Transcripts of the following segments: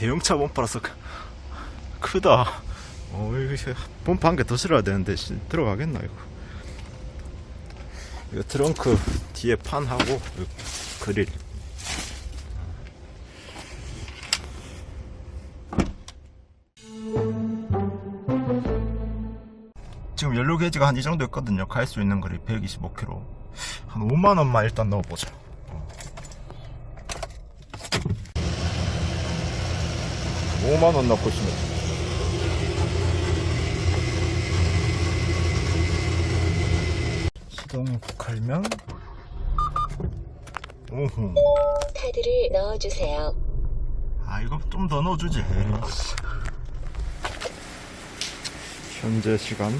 대형차 범퍼라서 크- 크다. 어, 이거 범퍼 한 개 더 실어야 되는데 씨, 들어가겠나 이거. 이거 트렁크 뒤에 판하고 이 그릴. 지금 연료 게이지가 한 이 정도 있거든요. 갈 수 있는 거리 125km. 한 5만 원만 일단 넣어보자. 5만 원 넣고 싶네. 시동 걸면 오호. 카드를 넣어주세요. 아 이거 좀 더 넣어주지. 현재 시간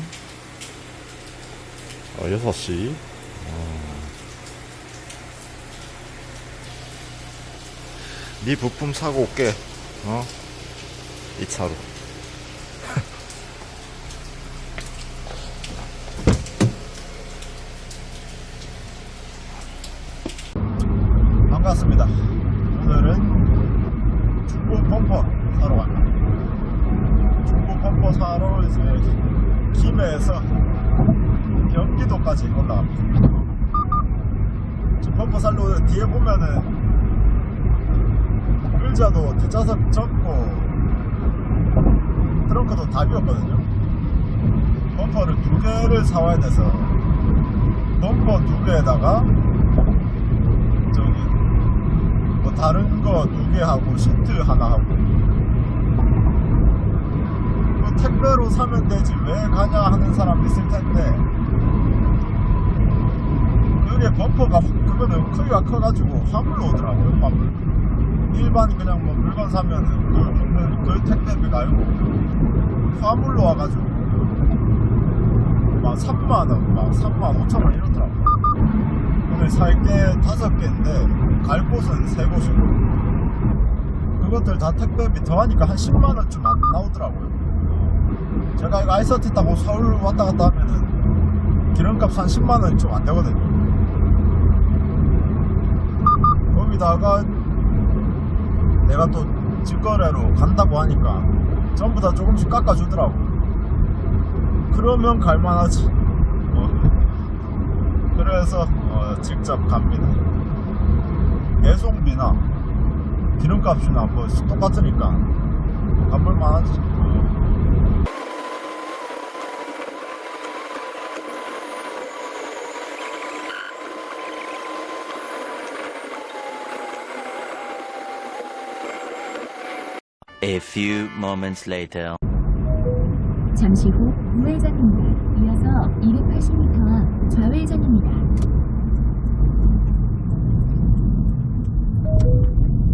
어, 6시. 네 부품 사고 올게. 어? 이 차로. 반갑습니다. 오늘은 중고 펌퍼 사러 갑니다. 중고 펌퍼 사러 이제 김해에서 경기도까지 올라갑니다. 펌퍼 살로 뒤에 보면은 의자도 뒷좌석 접고 트렁크도 다 비었거든요. 범퍼를 두 개를 사와야 돼서 범퍼 두 개에다가 저기 뭐 다른 거 두 개 하고 시트 하나 하고. 그 택배로 사면 되지 왜 가냐 하는 사람 있을 텐데. 그게 범퍼가 그거는 크기가 커가지고 화물로 오더라고요 화물 일반 그냥 뭐 물건 사면은 그, 그, 그 택배비 말고 화물로 와가지고 막 3만원 막 3만 5천원 이러더라고요 오늘 살 게 다섯 개인데 갈 곳은 세 곳이고 그것들 다 택배비 더하니까 한 10만 원쯤 안 나오더라고요. 제가 이거 아이서티 타고 서울 왔다 갔다 하면은 기름값 한 10만 원좀안 되거든요. 거기다가 내가 또 직거래로 간다고 하니까 전부 다 조금씩 깎아주더라고. 그러면 갈만하지. 어. 그래서 어, 직접 갑니다. 배송비나 기름값이나 뭐 똑같으니까 가볼 만하지. Few moments later. 잠시 후 우회전입니다. 이어서 280m 앞 좌회전입니다.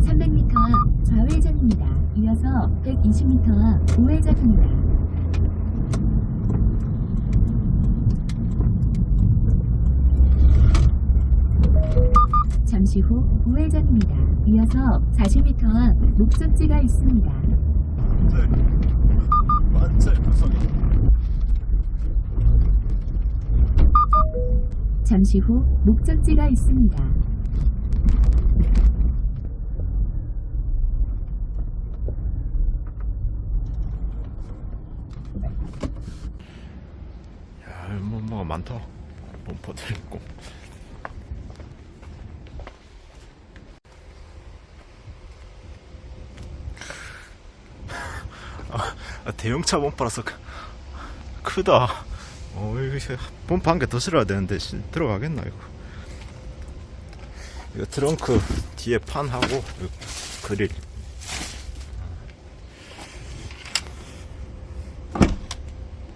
300m 앞 좌회전입니다. 이어서 120m 앞 우회전입니다. 잠시 후 우회전입니다. 이어서 40m 앞 목적지가 있습니다. 잠시 후 목적지가 있습니다. 야, 뭐 뭐가 많다. 범퍼들 있고. 아, 대형차 크- 크다. 어, 이거 범퍼 한개 더 실어야 되는데 씨, 들어가겠나 이거. 이거 트렁크 뒤에 판하고 이 그릴.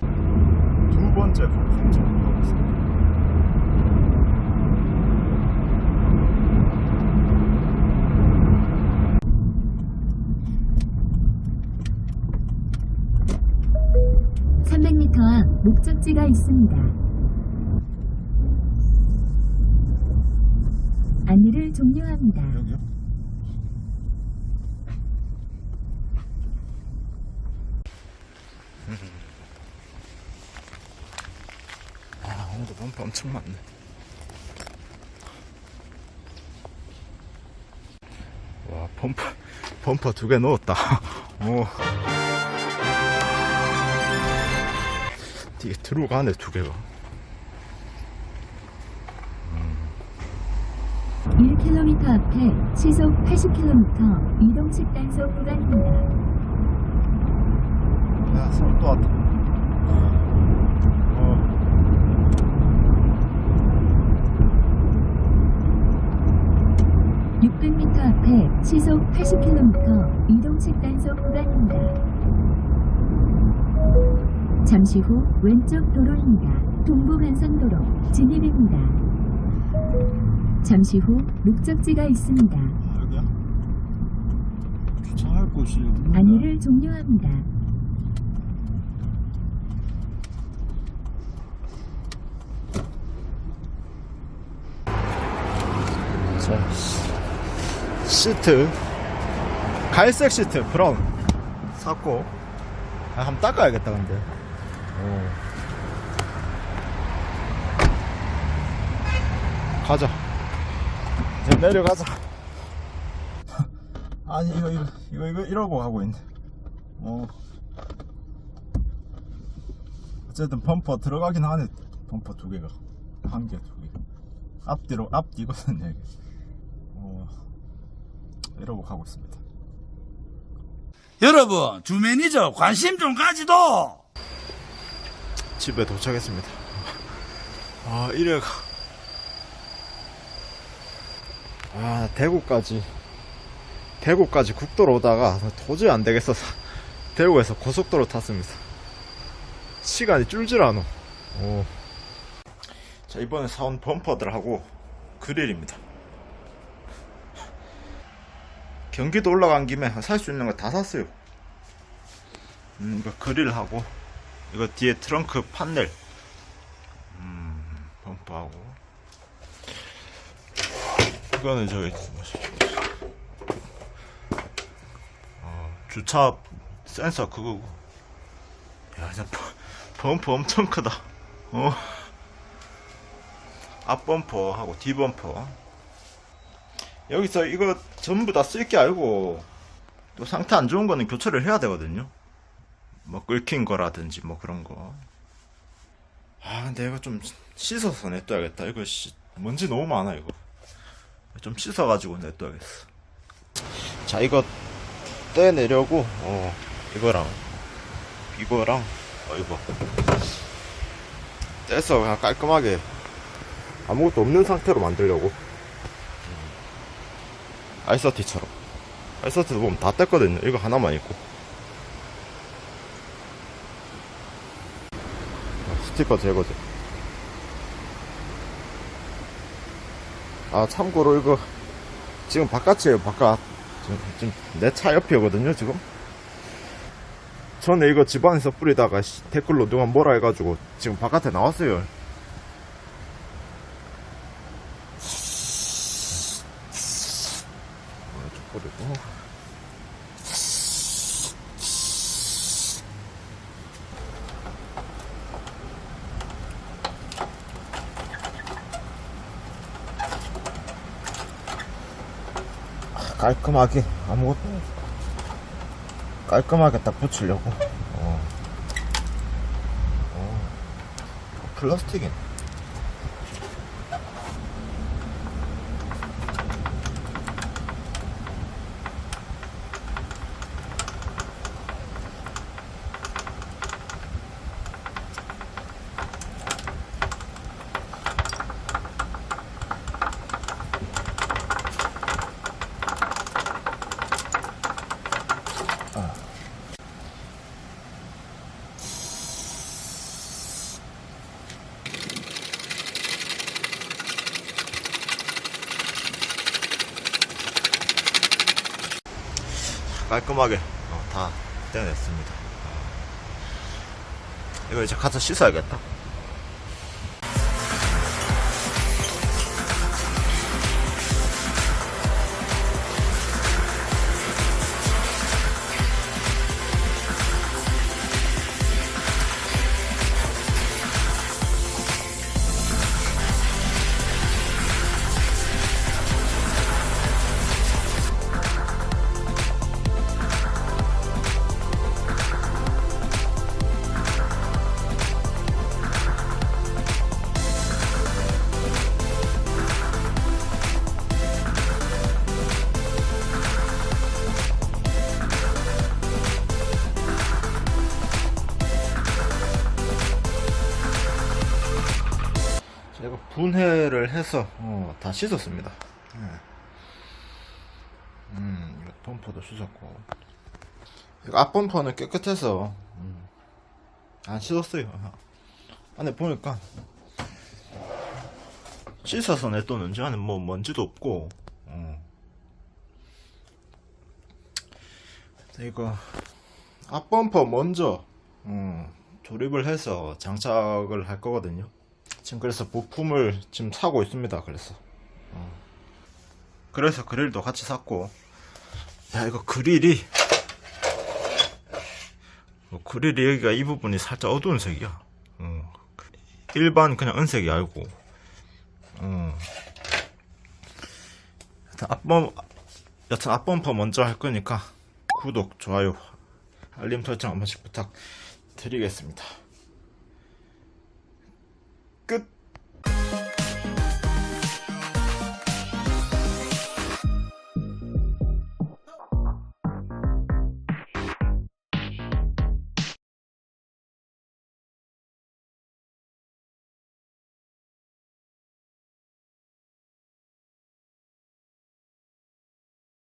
두 번째 부품 정리 목적지가 있습니다. 안내를 종료합니다. 여기요? 아, 오늘도 범퍼 엄청 많네. 와, 범퍼 범퍼 두 개 넣었다. 오. 뒤에 들어가네 두 개가. 1km 앞에 시속 80km 이동식 단속 구간입니다. 야, 서울 또 왔다. 어, 600m 앞에 시속 80km 이동식 단속 구간입니다. 잠시 후 왼쪽 도로입니다. 동부간선도로 진입입니다. 잠시 후 목적지가 있습니다. 아, 여기야? 주차할 곳이 없는데. 안내를 종료합니다. 자, 시- 시트. 갈색 시트, 브라운. 샀고. 아, 한번 닦아야겠다, 근데. 오. 가자. 이제 내려가자. 아니, 이거, 이거, 이거, 이거, 이러고 하고 있네. 어. 어쨌든 범퍼 들어가긴 하네. 범퍼 두 개가. 한 개, 두 개. 앞뒤로, 앞뒤거든, 여기. 어, 이러고 가고 있습니다. 여러분, 주매니저 관심 좀 가지도! 집에 도착했습니다. 아, 이래가. 아, 대구까지. 대구까지 국도로 오다가 도저히 안 되겠어서 대구에서 고속도로 탔습니다. 시간이 줄질 않아. 오. 자, 이번에 사온 범퍼들하고 그릴입니다. 경기도 올라간 김에 살 수 있는 거 다 샀어요. 음, 이거 그릴하고 이거 뒤에 트렁크 판넬. 음, 범퍼하고. 이거는 저기 어, 주차 센서 그거고 야 진짜 범- 범퍼 엄청 크다. 어. 앞 범퍼하고 뒤 범퍼. 여기서 이거 전부 다 쓸 게 알고 또 상태 안 좋은 거는 교체를 해야 되거든요 뭐 끓긴 거라든지 뭐 그런 거. 아 근데 이거 좀 씻어서 냅둬야겠다. 이거 씨, 먼지 너무 많아 이거. 좀 씻어가지고 냅둬야겠어. 자 이거 떼내려고 어 이거랑 이거랑 어 이거 떼서 그냥 깔끔하게 아무것도 없는 상태로 만들려고 음. 아이서티처럼 아이서티도 보면 다 뗐거든요. 이거 하나만 있고. 스티커 제거제. 아, 참고로 이거, 지금 바깥이에요, 바깥. 지금, 내 차 옆이거든요, 지금. 전에 이거 집안에서 뿌리다가 씨, 댓글로 누가 뭐라 해가지고 지금 바깥에 나왔어요. 아, 좀 뿌리고. 깔끔하게 아무것도 깔끔하게 딱 붙이려고 어. 어. 플라스틱이네 깔끔하게 어, 다 떼어냈습니다. 이거 이제 가서 씻어야겠다 분해를 해서 어, 다 씻었습니다. 예. 음, 범퍼도 씻었고. 앞 범퍼는 깨끗해서 음, 안 씻었어요. 안에 보니까 씻어서 냈도는지 안에 뭐 먼지도 없고. 어. 이거 앞 범퍼 먼저 음, 조립을 해서 장착을 할 거거든요. 지금 그래서 부품을 지금 사고 있습니다. 그래서 어. 그래서 그릴도 같이 샀고 야 이거 그릴이 어, 그릴이 여기가 이 부분이 살짝 어두운 색이야. 어. 일반 그냥 은색이 아니고 앞범 여튼 앞범퍼 먼저 할 거니까 구독 좋아요 알림 설정 한 번씩 부탁드리겠습니다.